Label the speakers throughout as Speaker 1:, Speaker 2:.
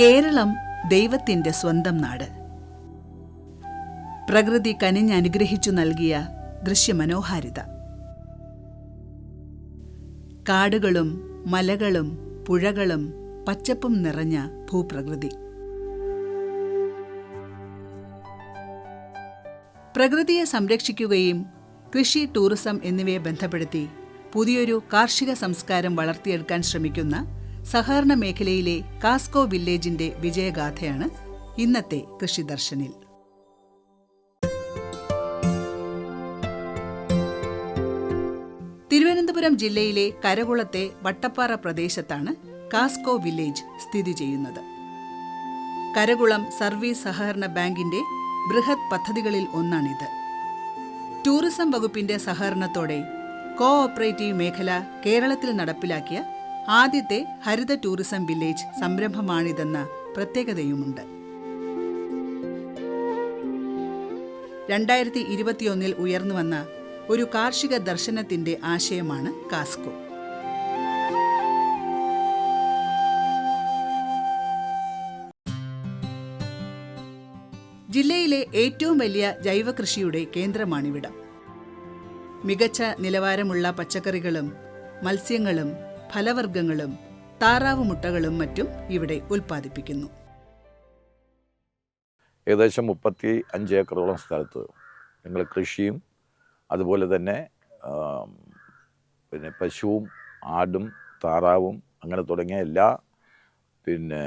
Speaker 1: കേരളം ദൈവത്തിന്റെ സ്വന്തം നാട്. പ്രകൃതി കനിഞ്ഞനുഗ്രഹിച്ചു നൽകിയ ദൃശ്യമനോഹാരിത. കാടുകളും മലകളും പുഴകളും പച്ചപ്പും നിറഞ്ഞ ഭൂപ്രകൃതി. പ്രകൃതിയെ സംരക്ഷിക്കുകയും കൃഷി ടൂറിസം എന്നിവയെ ബന്ധപ്പെടുത്തി പുതിയൊരു കാർഷിക സംസ്കാരം വളർത്തിയെടുക്കാൻ ശ്രമിക്കുന്ന സഹകരണ മേഖലയിലെ കാസ്കോ വില്ലേജിന്റെ വിജയഗാഥയാണ് ഇന്നത്തെ കൃഷിദർശനിൽ. തിരുവനന്തപുരം ജില്ലയിലെ കരകുളത്തെ വട്ടപ്പാറ പ്രദേശത്താണ് കാസ്കോ വില്ലേജ് സ്ഥിതി ചെയ്യുന്നത്. കരകുളം സർവീസ് സഹകരണ ബാങ്കിന്റെ ബൃഹത് പദ്ധതികളിൽ ഒന്നാണിത്. ടൂറിസം വകുപ്പിന്റെ സഹകരണത്തോടെ കോ ഓപ്പറേറ്റീവ് മേഖല കേരളത്തിൽ നടപ്പിലാക്കിയ ആദ്യത്തെ ഹരിത ടൂറിസം വില്ലേജ് സംരംഭമാണിതെന്ന പ്രത്യേകതയുമുണ്ട്. രണ്ടായിരത്തി ഇരുപത്തിയൊന്നിൽ ഉയർന്നുവന്ന ഒരു കാർഷിക ദർശനത്തിന്റെ ആശയമാണ് കാസ്കോ. ജില്ലയിലെ ഏറ്റവും വലിയ ജൈവകൃഷിയുടെ കേന്ദ്രമാണിവിടം. മികച്ച നിലവാരമുള്ള പച്ചക്കറികളും മത്സ്യങ്ങളും ഫലവർഗങ്ങളും താറാവ് മുട്ടകളും മറ്റും ഇവിടെ ഉൽപ്പാദിപ്പിക്കുന്നു.
Speaker 2: ഏകദേശം മുപ്പത്തി അഞ്ച് ഏക്കറോളം സ്ഥലത്ത് ഞങ്ങൾ കൃഷിയും അതുപോലെ തന്നെ പിന്നെ പശുവും ആടും താറാവും അങ്ങനെ തുടങ്ങിയ എല്ലാ പിന്നെ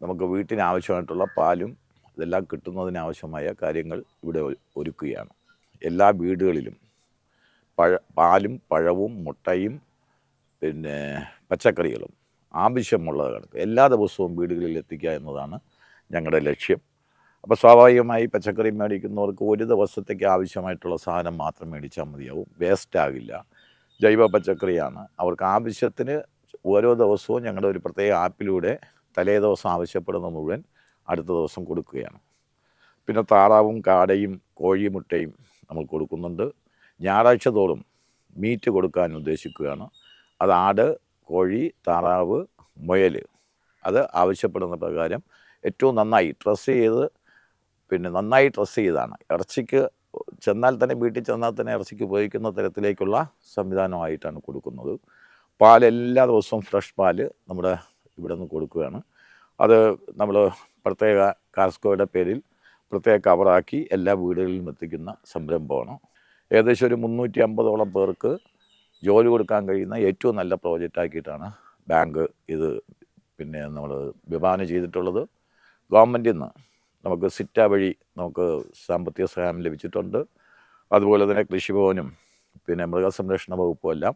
Speaker 2: നമുക്ക് വീട്ടിന് ആവശ്യമായിട്ടുള്ള പാലും ഇതെല്ലാം കിട്ടുന്നതിനാവശ്യമായ കാര്യങ്ങൾ ഇവിടെ ഒരുക്കുകയാണ്. എല്ലാ വീടുകളിലും പഴ പാലും പഴവും മുട്ടയും പിന്നെ പച്ചക്കറികളും ആവശ്യമുള്ളത് കണക്ക്. എല്ലാ ദിവസവും വീടുകളിൽ എത്തിക്കുക എന്നതാണ് ഞങ്ങളുടെ ലക്ഷ്യം. അപ്പോൾ സ്വാഭാവികമായി പച്ചക്കറി മേടിക്കുന്നവർക്ക് ഒരു ദിവസത്തേക്ക് ആവശ്യമായിട്ടുള്ള സാധനം മാത്രം മേടിച്ചാൽ മതിയാവും. വേസ്റ്റ് ആകില്ല. ജൈവ പച്ചക്കറിയാണ്. അവർക്ക് ആവശ്യത്തിന് ഓരോ ദിവസവും ഞങ്ങളുടെ ഒരു പ്രത്യേക ആപ്പിലൂടെ തലേ ദിവസം ആവശ്യപ്പെടുന്ന മുഴുവൻ അടുത്ത ദിവസം കൊടുക്കുകയാണ്. പിന്നെ താറാവും കാടയും കോഴിമുട്ടയും നമ്മൾ കൊടുക്കുന്നുണ്ട്. ഞായറാഴ്ച തോറും മീറ്റ് കൊടുക്കാൻ ഉദ്ദേശിക്കുകയാണ്. അത് ആട് കോഴി താറാവ് മുയൽ. അത് ആവശ്യപ്പെടുന്ന പ്രകാരം ഏറ്റവും നന്നായി ഡ്രസ്സ് ചെയ്ത് പിന്നെ നന്നായി ഡ്രസ്സ് ചെയ്താണ്. ഇറച്ചിക്ക് ചെന്നാൽ തന്നെ വീട്ടിൽ ചെന്നാൽ തന്നെ ഇറച്ചിക്ക് ഉപയോഗിക്കുന്ന തരത്തിലേക്കുള്ള സംവിധാനമായിട്ടാണ് കൊടുക്കുന്നത്. പാൽ എല്ലാ ദിവസവും ഫ്രഷ് പാൽ നമ്മുടെ ഇവിടെ നിന്ന് കൊടുക്കുകയാണ്. അത് നമ്മൾ പ്രത്യേക കാസ്കോയുടെ പേരിൽ പ്രത്യേക കവറാക്കി എല്ലാ വീടുകളിലും എത്തിക്കുന്ന സംരംഭമാണ്. ഏകദേശം ഒരു മുന്നൂറ്റി അമ്പതോളം പേർക്ക് ജോലി കൊടുക്കാൻ കഴിയുന്ന ഏറ്റവും നല്ല പ്രോജക്റ്റ് ആക്കിയിട്ടാണ് ബാങ്ക് ഇത് പിന്നെ നമ്മൾ വിഭാവനം ചെയ്തിട്ടുള്ളത്. ഗവൺമെന്റിൽ നിന്ന് നമുക്ക് സിറ്റ വഴി നമുക്ക് സാമ്പത്തിക സഹായം ലഭിച്ചിട്ടുണ്ട്. അതുപോലെ തന്നെ കൃഷിഭവനും പിന്നെ മൃഗസംരക്ഷണ വകുപ്പും എല്ലാം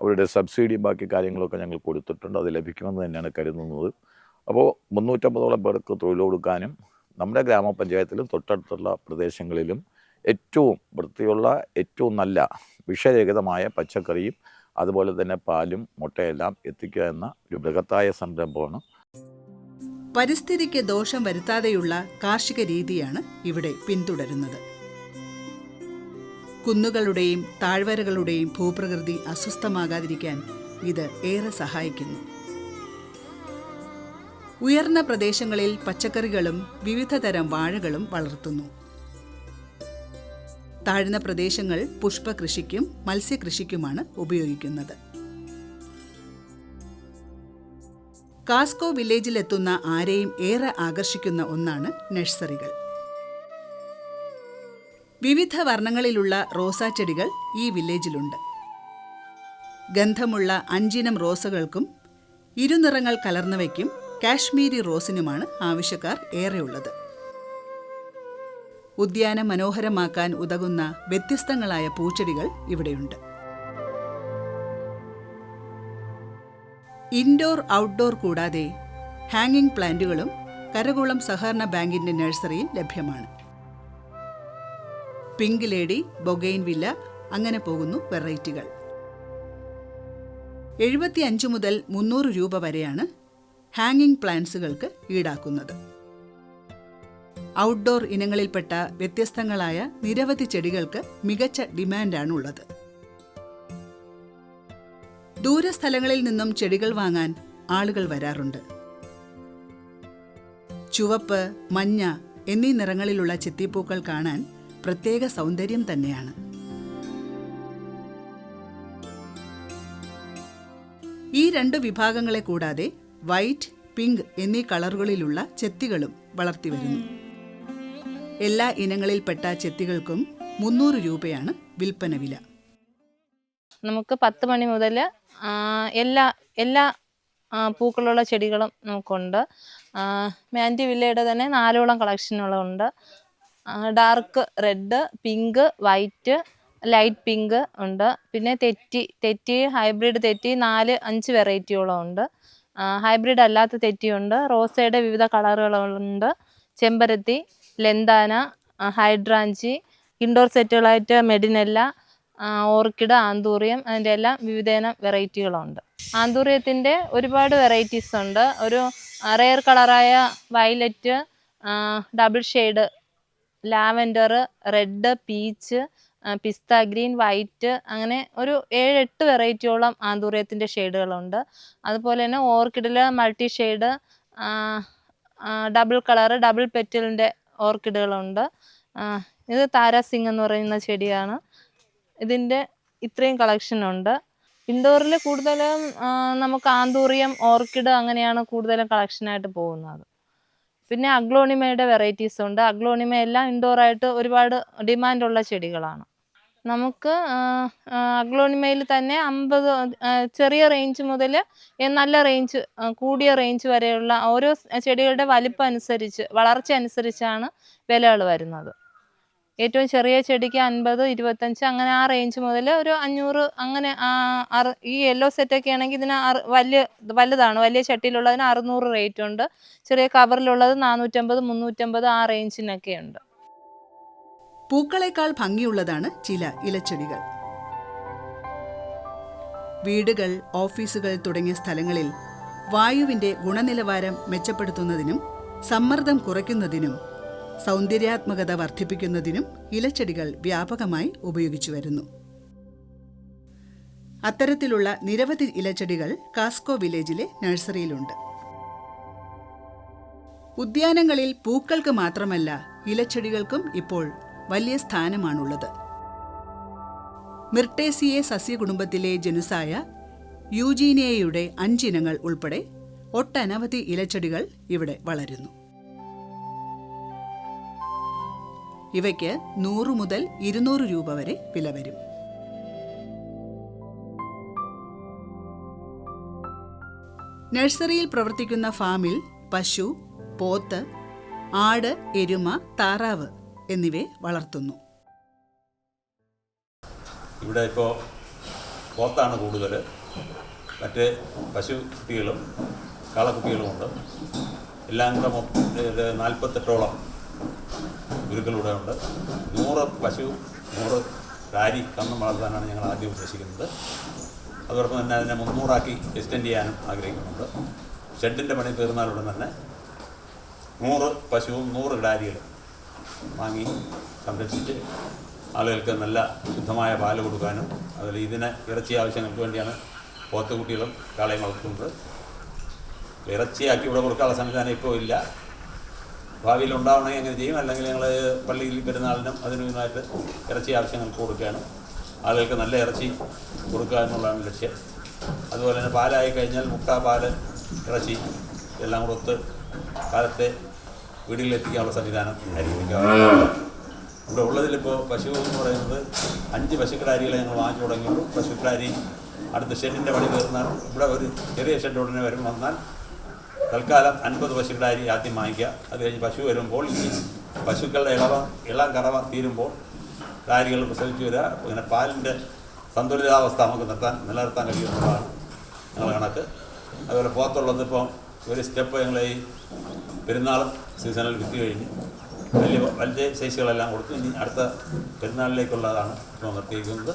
Speaker 2: അവരുടെ സബ്സിഡിയും ബാക്കി കാര്യങ്ങളൊക്കെ ഞങ്ങൾ കൊടുത്തിട്ടുണ്ട്. അത് ലഭിക്കുമെന്ന് തന്നെയാണ് കരുതുന്നത്. അപ്പോൾ മുന്നൂറ്റമ്പതോളം പേർക്ക് തൊഴിൽ കൊടുക്കാനും നമ്മുടെ ഗ്രാമപഞ്ചായത്തിലും തൊട്ടടുത്തുള്ള പ്രദേശങ്ങളിലും ഏറ്റവും വൃത്തിയുള്ള ഏറ്റവും നല്ല വിഷരഹിതമായ പച്ചക്കറിയും അതുപോലെ തന്നെ പാലും മുട്ടയെല്ലാം എത്തിക്കുക എന്ന ഒരു ബൃഹത്തായ സംരംഭമാണ്.
Speaker 1: പരിസ്ഥിതിക്ക് ദോഷം വരുത്താതെയുള്ള കാർഷിക രീതിയാണ് ഇവിടെ പിന്തുടരുന്നത്. കുന്നുകളുടെയും താഴ്വരകളുടെയും ഭൂപ്രകൃതി അസ്വസ്ഥമാകാതിരിക്കാൻ ഇത് ഏറെ സഹായിക്കുന്നു. ഉയർന്ന പ്രദേശങ്ങളിൽ പച്ചക്കറികളും വിവിധതരം വാഴകളും വളർത്തുന്നു. താഴ്ന്ന പ്രദേശങ്ങൾ പുഷ്പകൃഷിക്കും മത്സ്യകൃഷിക്കുമാണ് ഉപയോഗിക്കുന്നത്. കാസ്കോ വില്ലേജിലെത്തുന്ന ആരെയും ഏറെ ആകർഷിക്കുന്ന ഒന്നാണ് നഴ്സറികൾ. വിവിധ വർണങ്ങളിലുള്ള റോസാ ചെടികൾ ഈ വില്ലേജിലുണ്ട്. ഗന്ധമുള്ള അഞ്ചിനം റോസകൾക്കും ഇരുനിറങ്ങൾ കലർന്നവയ്ക്കും കാശ്മീരി റോസിനുമാണ് ആവശ്യക്കാർ ഏറെയുള്ളത്. ഉദ്യാനം മനോഹരമാക്കാൻ ഉതകുന്ന വ്യത്യസ്തങ്ങളായ പൂച്ചെടികൾ ഇവിടെയുണ്ട്. ഇൻഡോർ ഔട്ട്ഡോർ കൂടാതെ ഹാങ്ങിങ് പ്ലാന്റുകളും കരകുളം സഹകരണ ബാങ്കിന്റെ നഴ്സറിയിൽ ലഭ്യമാണ്. പിങ്ക് ലേഡി ബൊഗൈൻ വില്ല അങ്ങനെ പോകുന്നു വെറൈറ്റികൾ. എഴുപത്തിയഞ്ച് മുതൽ മുന്നൂറ് രൂപ വരെയാണ് ഹാങ്ങിങ് പ്ലാന്റ്സുകൾക്ക് ഈടാക്കുന്നത്. ഔട്ട്ഡോർ ഇനങ്ങളിൽപ്പെട്ട വ്യത്യസ്തങ്ങളായ നിരവധി ചെടികൾക്ക് മികച്ച ഡിമാൻഡാണുള്ളത്. ദൂരസ്ഥലങ്ങളിൽ നിന്നും ചെടികൾ വാങ്ങാൻ ആളുകൾ വരാറുണ്ട്. ചുവപ്പ് മഞ്ഞ എന്നീ നിറങ്ങളിലുള്ള ചെത്തിപ്പൂക്കൾ കാണാൻ പ്രത്യേക സൗന്ദര്യം തന്നെയാണ്. ഈ രണ്ട് വിഭാഗങ്ങളെ കൂടാതെ വൈറ്റ് പിങ്ക് എന്നീ കളറുകളിലുള്ള ചെത്തികളും വളർത്തിവരുന്നു എല്ലാ ഇനങ്ങളിൽപ്പെട്ട ചെത്തികൾക്കും മുന്നൂറ് രൂപയാണ് വിൽപ്പന വില.
Speaker 3: നമുക്ക് പത്ത് മണി മുതൽ എല്ലാ എല്ലാ പൂക്കളുള്ള ചെടികളും നമുക്കുണ്ട്. മാൻഡി വില്ലയുടെ തന്നെ നാലോളം കളക്ഷനുകളുണ്ട്. Dark red pink white light pink ഉണ്ട്. പിന്നെ തെറ്റി തെറ്റി ഹൈബ്രിഡ് തെറ്റി നാല് അഞ്ച് വെറൈറ്റിയോളം ഉണ്ട്. ഹൈബ്രിഡ് അല്ലാത്ത തെറ്റിയുണ്ട്. റോസയുടെ വിവിധ കളറുകളുണ്ട്. ചെമ്പരത്തി ലെന്താന ഹൈഡ്രാഞ്ചി ഇൻഡോർ സെറ്റുകളായിട്ട് മെഡിനെല്ല ഓർക്കിഡ് ആന്തൂറിയം അതിന്റെ എല്ലാം വിവിധയിനം വെറൈറ്റികളുണ്ട്. ആന്തൂറിയത്തിന്റെ ഒരുപാട് വെറൈറ്റീസ് ഉണ്ട്. ഒരു rare കളറായ violet double shade lavender red peach pista green white അങ്ങനെ ഒരു ഏഴ് എട്ട് വെറൈറ്റിയോളം ആന്തൂറിയത്തിന്റെ ഷെയ്ഡുകളുണ്ട്. അതുപോലെ തന്നെ ഓർക്കിഡിൽ multi shade double colour double പെറ്റലിന്റെ ഓർക്കിഡുകളുണ്ട്. ഇത് താരാസിംഗ് എന്ന് പറയുന്ന ചെടിയാണ്. ഇതിന്റെ ഇത്രയും കളക്ഷൻ ഉണ്ട്. ഇൻഡോറിൽ കൂടുതലും നമുക്ക് ആന്തൂറിയം ഓർക്കിഡ് അങ്ങനെയാണ് കൂടുതലും കളക്ഷനായിട്ട് പോകുന്നത്. പിന്നെ അഗ്ലോണിമയുടെ വെറൈറ്റീസ് ഉണ്ട്. അഗ്ലോണിമ എല്ലാം ഇൻഡോറായിട്ട് ഒരുപാട് ഡിമാൻഡുള്ള ചെടികളാണ്. നമുക്ക് അഗ്ലോണിമയിൽ തന്നെ അമ്പത് ചെറിയ റേഞ്ച് മുതൽ നല്ല റേഞ്ച് കൂടിയ റേഞ്ച് വരെയുള്ള ഓരോ ചെടികളുടെ വലിപ്പം അനുസരിച്ച് വളർച്ച അനുസരിച്ചാണ് വിലകൾ വരുന്നത്. ഏറ്റവും ചെറിയ ചെടിക്ക് അൻപത് ഇരുപത്തഞ്ച് അങ്ങനെ ആ റേഞ്ച് മുതൽ ഒരു അഞ്ഞൂറ് അങ്ങനെ ഈ യെല്ലോ സെറ്റൊക്കെ ആണെങ്കിൽ ഇതിന് വലിയ വലുതാണ്. വലിയ ചട്ടിയിലുള്ളതിന് അറുന്നൂറ് റേറ്റ് ഉണ്ട്. ചെറിയ കവറിലുള്ളത് നാനൂറ്റമ്പത് മുന്നൂറ്റമ്പത് ആ റേഞ്ചിനൊക്കെ ഉണ്ട്.
Speaker 1: പൂക്കളേക്കാൾ ഭംഗിയുള്ളതാണ് ചില ഇലച്ചെടികൾ. വീടുകൾ ഓഫീസുകൾ തുടങ്ങിയ സ്ഥലങ്ങളിൽ വായുവിന്റെ ഗുണനിലവാരം മെച്ചപ്പെടുത്തുന്നതിനും സമ്മർദ്ദം കുറയ്ക്കുന്നതിനും സൗന്ദര്യാത്മകത വർദ്ധിപ്പിക്കുന്നതിനും ഇലച്ചെടികൾ വ്യാപകമായി ഉപയോഗിച്ചു വരുന്നു. അത്തരത്തിലുള്ള നിരവധി ഇലച്ചെടികൾ കാസ്കോ വില്ലേജിലെ നഴ്സറിയിലുണ്ട്. ഉദ്യാനങ്ങളിൽ പൂക്കൾക്ക് മാത്രമല്ല ഇലച്ചെടികൾക്കും ഇപ്പോൾ വലിയ സ്ഥാനമാണുള്ളത്. മിർട്ടേസിയെ സസ്യകുടുംബത്തിലെ ജനുസായ യൂജീനിയയുടെ അഞ്ചിനങ്ങൾ ഉൾപ്പെടെ ഒട്ടനവധി ഇലച്ചെടികൾ ഇവിടെ വളരുന്നു. ഇവയ്ക്ക് നൂറ് മുതൽ ഇരുന്നൂറ് രൂപ വരെ വില വരും. നഴ്സറിയിൽ പ്രവർത്തിക്കുന്ന ഫാമിൽ പശു പോത്ത് ആട് എരുമ താറാവ് എന്നിവയെ വളർത്തുന്നു.
Speaker 4: ഇവിടെ ഇപ്പോൾ പോത്താണ് കൂടുതൽ മറ്റ് പശു കുട്ടികളും കാളക്കുട്ടികളും ഉണ്ട്. എല്ലാം കൂടെ മൊത്തം നാൽപ്പത്തെട്ടോളം ഗുരുക്കളിവിടെ ഉണ്ട്. നൂറ് പശു നൂറ് കാരി കന്നും വളർത്താനാണ് ഞങ്ങൾ ആദ്യം ഉദ്ദേശിക്കുന്നത്. അതോടൊപ്പം തന്നെ അതിനെ മുന്നൂറാക്കി എക്സ്റ്റെൻഡ് ചെയ്യാനും ആഗ്രഹിക്കുന്നുണ്ട്. ഷെഡിന്റെ പണി തീർന്നാലുടൻ തന്നെ നൂറ് പശുവും നൂറ് കിടാരികളും വാങ്ങി സംരക്ഷിച്ച് ആളുകൾക്ക് നല്ല ശുദ്ധമായ പാൽ കൊടുക്കാനും അതുപോലെ ഇതിന് ഇറച്ചി ആവശ്യങ്ങൾക്ക് വേണ്ടിയാണ് പോത്തുകുട്ടികളും കാളയും വളർത്തുന്നത്. ഇറച്ചിയാക്കി ഇവിടെ കൊടുക്കാനുള്ള സംവിധാനം ഇപ്പോൾ ഇല്ല. ഭാവിയിൽ ഉണ്ടാവണമെങ്കിൽ അങ്ങനെ ചെയ്യും. അല്ലെങ്കിൽ ഞങ്ങൾ പള്ളിയിൽ പെരുന്നാളിനും അതിനുമായിട്ട് ഇറച്ചി ആവശ്യങ്ങൾക്ക് കൊടുക്കുകയാണ് ആളുകൾക്ക് നല്ല ഇറച്ചി കൊടുക്കുക എന്നുള്ളതാണ് ലക്ഷ്യം. അതുപോലെ തന്നെ പാലായി കഴിഞ്ഞാൽ മുട്ട പാൽ ഇറച്ചി എല്ലാം കൊടുത്ത് കാലത്തെ വീടുകളിലെത്തിക്കാനുള്ള സംവിധാനം ആയിരിക്കും. ഇവിടെ ഉള്ളതിലിപ്പോൾ പശു എന്ന് പറയുന്നത് അഞ്ച് പശുക്കിടാരികളെ ഞങ്ങൾ വാങ്ങിച്ചു തുടങ്ങിയുള്ളൂ. പശുക്കിടാരി അടുത്ത ഷെഡിന്റെ പണി തീർന്നാൽ ഇവിടെ ഒരു ചെറിയ ഷെഡ് ഉടനെ വരും. വന്നാൽ തൽക്കാലം അൻപത് പശുക്കിടാരി ആദ്യം വാങ്ങിക്കുക. അത് കഴിഞ്ഞ് പശു വരുമ്പോൾ ഈ പശുക്കളുടെ ഇളവ ഇളം കറവ തീരുമ്പോൾ കാരികൾ പ്രസവിച്ച് വരിക. ഇങ്ങനെ പാലിന്റെ സന്തുലിതാവസ്ഥ നമുക്ക് നിർത്താൻ നിലനിർത്താൻ കഴിയുമെന്നുള്ളതാണ് ഞങ്ങളുടെ കണക്ക്. അതുപോലെ പോത്തുള്ളത് ഇപ്പം ഒരു സ്റ്റെപ്പ് ഞങ്ങൾ ഈ പെരുന്നാൾ സീസണിൽ വിറ്റ് കഴിഞ്ഞ് വലിയ വലിയ സൈസുകളെല്ലാം കൊടുത്തു ഇനി അടുത്ത പെരുന്നാളിലേക്കുള്ളതാണ് ഇപ്പോൾ നിർത്തിയിരിക്കുന്നത്.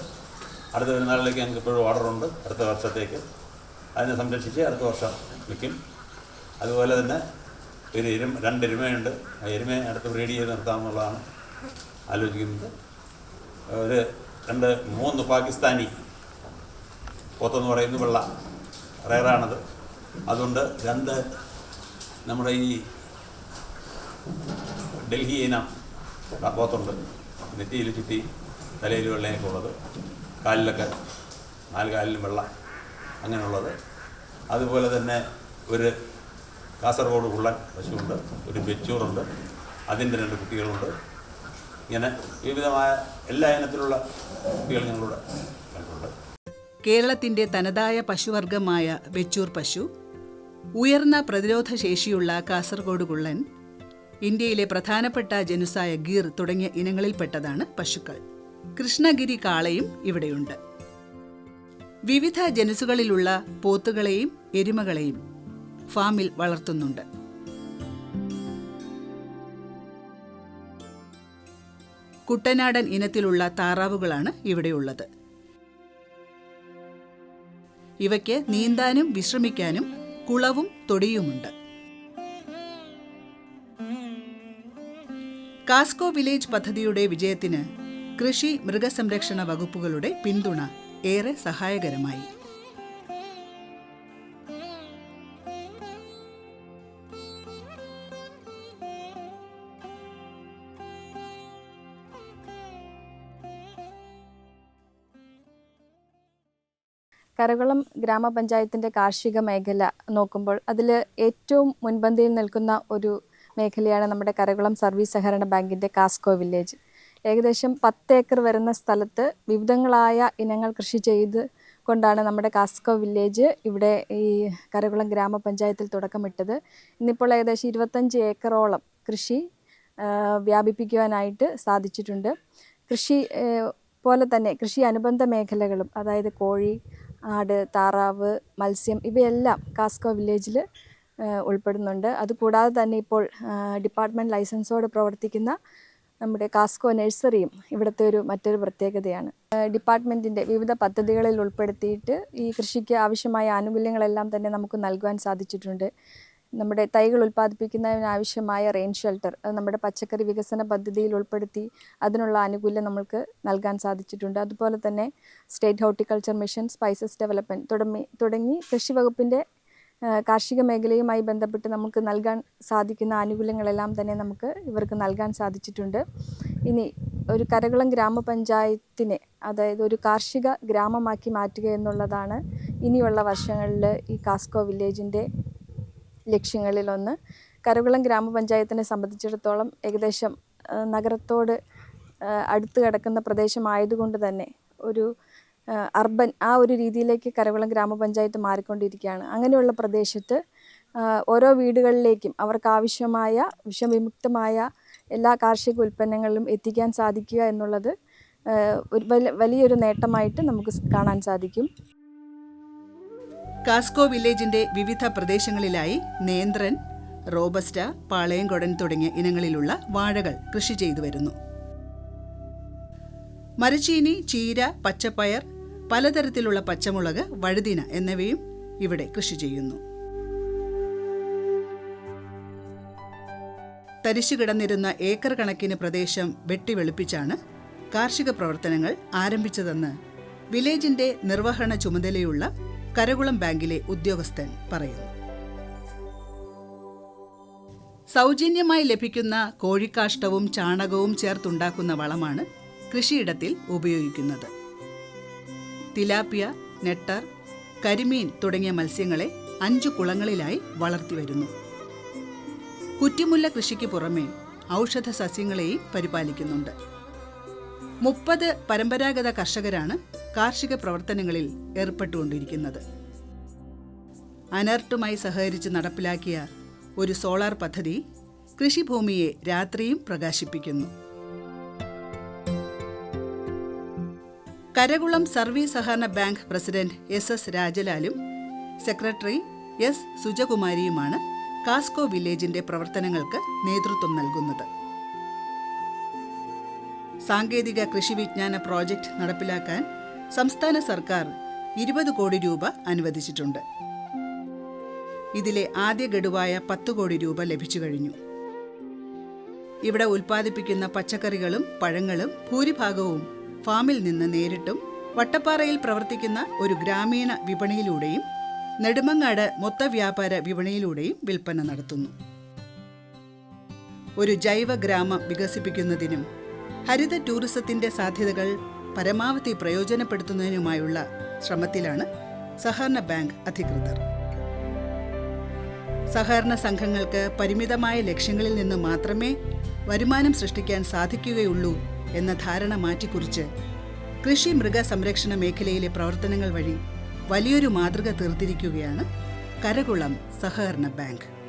Speaker 4: അടുത്ത പെരുന്നാളിലേക്ക് ഞങ്ങൾക്ക് ഇപ്പോഴും ഓർഡറുണ്ട് അടുത്ത വർഷത്തേക്ക് അതിനെ സംരക്ഷിച്ച് അടുത്ത വർഷം വിൽക്കും. അതുപോലെ തന്നെ ഒരു എരുമ രണ്ട് എരുമയുണ്ട്. ആ എരുമയെ അടുത്ത് ബ്രീഡ് ചെയ്ത് നിർത്താമെന്നുള്ളതാണ് ആലോചിക്കുന്നത്. ഒരു രണ്ട് മൂന്ന് പാകിസ്ഥാനി പോത്തെന്ന് പറയുന്ന വെള്ള റയറാണത് അതുകൊണ്ട് രണ്ട് നമ്മുടെ ഈ ഡൽഹി ഇനം പോത്തുണ്ട് നെറ്റിയിൽ ചുറ്റി തലയിൽ വെള്ളയൊക്കെ ഉള്ളത്. കാലിലൊക്കെ നാല് കാലിലും വെള്ള അങ്ങനെയുള്ളത്. അതുപോലെ തന്നെ ഒരു കാസർഗോഡ് ഉള്ളൻ പശുവുണ്ട് ഒരു ബെച്ചൂറുണ്ട് അതിന്റെ രണ്ട് കുട്ടികളുണ്ട്. ഇങ്ങനെ വിവിധമായ എല്ലാ ഇനത്തിലുള്ള കുട്ടികൾ ഞങ്ങളുടെ
Speaker 1: കേരളത്തിന്റെ തനതായ പശുവർഗമായ വെച്ചൂർ പശു ഉയർന്ന പ്രതിരോധ ശേഷിയുള്ള കാസർഗോഡ് കുള്ളൻ ഇന്ത്യയിലെ പ്രധാനപ്പെട്ട ജനുസായ ഗീർ തുടങ്ങിയ ഇനങ്ങളിൽപ്പെട്ടതാണ് പശുക്കൾ. കൃഷ്ണഗിരി കാളയും ഇവിടെയുണ്ട്. വിവിധ ജനുസുകളിലുള്ള പോത്തുകളെയും എരുമകളെയും ഫാമിൽ വളർത്തുന്നുണ്ട്. കുട്ടനാടൻ ഇനത്തിലുള്ള താറാവുകളാണ് ഇവിടെയുള്ളത്. ഇവയ്ക്ക് നീന്താനും വിശ്രമിക്കാനും കുളവും തൊടിയുമുണ്ട്. കാസ്കോ വില്ലേജ് പദ്ധതിയുടെ വിജയത്തിന് കൃഷി മൃഗസംരക്ഷണ വകുപ്പുകളുടെ പിന്തുണ ഏറെ സഹായകരമായി.
Speaker 5: കരകുളം ഗ്രാമപഞ്ചായത്തിന്റെ കാർഷിക മേഖല നോക്കുമ്പോൾ അതിൽ ഏറ്റവും മുൻപന്തിയിൽ നിൽക്കുന്ന ഒരു മേഖലയാണ് നമ്മുടെ കരകുളം സർവീസ് സഹകരണ ബാങ്കിന്റെ കാസ്കോ വില്ലേജ്. ഏകദേശം പത്ത് ഏക്കർ വരുന്ന സ്ഥലത്ത് വിവിധങ്ങളായ ഇനങ്ങൾ കൃഷി ചെയ്ത് കൊണ്ടാണ് നമ്മുടെ കാസ്കോ വില്ലേജ് ഇവിടെ ഈ കരകുളം ഗ്രാമപഞ്ചായത്തിൽ തുടക്കമിട്ടത്. ഇന്നിപ്പോൾ ഏകദേശം ഇരുപത്തഞ്ച് ഏക്കറോളം കൃഷി വ്യാപിപ്പിക്കുവാനായിട്ട് സാധിച്ചിട്ടുണ്ട്. കൃഷി പോലെ തന്നെ കൃഷി അനുബന്ധ മേഖലകളും അതായത് കോഴി ആട് താറാവ് മത്സ്യം ഇവയെല്ലാം കാസ്കോ വില്ലേജിൽ ഉൾപ്പെടുന്നുണ്ട്. അതുകൂടാതെ തന്നെ ഇപ്പോൾ ഡിപ്പാർട്ട്മെന്റ് ലൈസൻസോടെ പ്രവർത്തിക്കുന്ന നമ്മുടെ കാസ്കോ നഴ്സറിയും ഇവിടുത്തെ ഒരു മറ്റൊരു പ്രത്യേകതയാണ്. ഡിപ്പാർട്ട്മെന്റിന്റെ വിവിധ പദ്ധതികളിൽ ഉൾപ്പെടുത്തിയിട്ട് ഈ കൃഷിക്ക് ആവശ്യമായ ആനുകൂല്യങ്ങളെല്ലാം തന്നെ നമുക്ക് നൽകുവാൻ സാധിച്ചിട്ടുണ്ട്. നമ്മുടെ തൈകൾ ഉൽപ്പാദിപ്പിക്കുന്നതിനാവശ്യമായ റെയിൻ ഷെൽട്ടർ അത് നമ്മുടെ പച്ചക്കറി വികസന പദ്ധതിയിൽ ഉൾപ്പെടുത്തി അതിനുള്ള ആനുകൂല്യം നമ്മൾക്ക് നൽകാൻ സാധിച്ചിട്ടുണ്ട്. അതുപോലെ തന്നെ state horticulture mission spices development തുടങ്ങി തുടങ്ങി കൃഷി വകുപ്പിന്റെ കാർഷിക മേഖലയുമായി ബന്ധപ്പെട്ട് നമുക്ക് നൽകാൻ സാധിക്കുന്ന ആനുകൂല്യങ്ങളെല്ലാം തന്നെ നമുക്ക് ഇവർക്ക് നൽകാൻ സാധിച്ചിട്ടുണ്ട്. ഇനി ഒരു കരകുളം ഗ്രാമപഞ്ചായത്തിനെ അതായത് ഒരു കാർഷിക ഗ്രാമമാക്കി മാറ്റുക എന്നുള്ളതാണ് ഇനിയുള്ള വർഷങ്ങളിൽ ഈ കാസ്കോ വില്ലേജിന്റെ ലക്ഷ്യങ്ങളിലൊന്ന്. കരകുളം ഗ്രാമപഞ്ചായത്തിനെ സംബന്ധിച്ചിടത്തോളം ഏകദേശം നഗരത്തോട് അടുത്ത് കിടക്കുന്ന പ്രദേശമായതുകൊണ്ട് തന്നെ ഒരു അർബൻ ആ ഒരു രീതിയിലേക്ക് കരകുളം ഗ്രാമപഞ്ചായത്ത് മാറിക്കൊണ്ടിരിക്കുകയാണ്. അങ്ങനെയുള്ള പ്രദേശത്ത് ഓരോ വീടുകളിലേക്കും അവർക്ക് ആവശ്യമായ വിഷവിമുക്തമായ എല്ലാ കാർഷിക ഉൽപ്പന്നങ്ങളിലും എത്തിക്കാൻ സാധിക്കുക എന്നുള്ളത് ഒരു വലിയൊരു നേട്ടമായിട്ട് നമുക്ക് കാണാൻ സാധിക്കും.
Speaker 1: കാസ്കോ വില്ലേജിന്റെ വിവിധ പ്രദേശങ്ങളിലായി നേന്ത്രൻ റോബസ്റ്റ പാളയംകൊടൻ തുടങ്ങിയ ഇനങ്ങളിലുള്ള വാഴകൾ കൃഷി ചെയ്തു വരുന്നു. മരച്ചീനി ചീര പച്ചപ്പയർ പലതരത്തിലുള്ള പച്ചമുളക് വഴുതിന എന്നിവയും ഇവിടെ കൃഷി ചെയ്യുന്നു. തരിശു കിടന്നിരുന്ന ഏക്കർ കണക്കിന് പ്രദേശം വെട്ടിവെളുപ്പിച്ചാണ് കാർഷിക പ്രവർത്തനങ്ങൾ ആരംഭിച്ചതെന്ന് വില്ലേജിന്റെ നിർവഹണ ചുമതലയുള്ള കരകുളം ബാങ്കിലെ ഉദ്യോഗസ്ഥൻ പറയുന്നു. സൗജന്യമായി ലഭിക്കുന്ന കോഴിക്കാഷ്ടവും ചാണകവും ചേർത്തുണ്ടാക്കുന്ന വളമാണ് കൃഷിയിടത്തിൽ ഉപയോഗിക്കുന്നത്. തിലാപ്പിയ നെട്ടർ കരിമീൻ തുടങ്ങിയ മത്സ്യങ്ങളെ അഞ്ചു കുളങ്ങളിലായി വളർത്തിവരുന്നു കുറ്റിമുല്ല കൃഷിക്ക് പുറമെ ഔഷധ സസ്യങ്ങളെയും പരിപാലിക്കുന്നുണ്ട്. മുപ്പത് പരമ്പരാഗത കർഷകരാണ് കാർഷിക പ്രവർത്തനങ്ങളിൽ ഏർപ്പെട്ടുകൊണ്ടിരിക്കുന്നത്. അനർട്ടുമായി സഹകരിച്ച് നടപ്പിലാക്കിയ ഒരു സോളാർ പദ്ധതി കൃഷിഭൂമിയെ രാത്രിയും പ്രകാശിപ്പിക്കുന്നു. കരകുളം സർവീസ് സഹകരണ ബാങ്ക് പ്രസിഡന്റ് എസ് എസ് രാജലാലും സെക്രട്ടറി എസ് സുജകുമാരിയുമാണ് കാസ്കോ വില്ലേജിന്റെ പ്രവർത്തനങ്ങൾക്ക് നേതൃത്വം നൽകുന്നത്. സാങ്കേതിക കൃഷി വിജ്ഞാന പ്രോജക്റ്റ് നടപ്പിലാക്കാൻ സംസ്ഥാന സർക്കാർ ഇരുപത് കോടി രൂപ അനുവദിച്ചിട്ടുണ്ട്. ഇതിലെ ആദ്യ ഗഡുവായ പത്ത് കോടി രൂപ ലഭിച്ചു കഴിഞ്ഞു. ഇവിടെ ഉൽപ്പാദിപ്പിക്കുന്ന പച്ചക്കറികളും പഴങ്ങളും ഭൂരിഭാഗവും ഫാമിൽ നിന്ന് നേരിട്ടും വട്ടപ്പാറയിൽ പ്രവർത്തിക്കുന്ന ഒരു ഗ്രാമീണ വിപണിയിലൂടെയും നെടുമങ്ങാട് മൊത്തവ്യാപാര വിപണിയിലൂടെയും വിൽപ്പന നടത്തുന്നു. ഒരു ജൈവ ഗ്രാമം വികസിപ്പിക്കുന്നതിനും ഹരിത ടൂറിസത്തിന്റെ സാധ്യതകൾ പരമാവധി പ്രയോജനപ്പെടുത്തുന്നതിനുമായുള്ള ശ്രമത്തിലാണ് സഹകരണ ബാങ്ക് അധികൃതർ. സഹകരണ സംഘങ്ങൾക്ക് പരിമിതമായ ലക്ഷ്യങ്ങളിൽ നിന്ന് മാത്രമേ വരുമാനം സൃഷ്ടിക്കാൻ സാധിക്കുകയുള്ളൂ എന്ന ധാരണ മാറ്റിക്കുറിച്ച് കൃഷി മൃഗ സംരക്ഷണ മേഖലയിലെ പ്രവർത്തനങ്ങൾ വഴി വലിയൊരു മാതൃക തീർത്തിരിക്കുകയാണ് കരകുളം സഹകരണ ബാങ്ക്.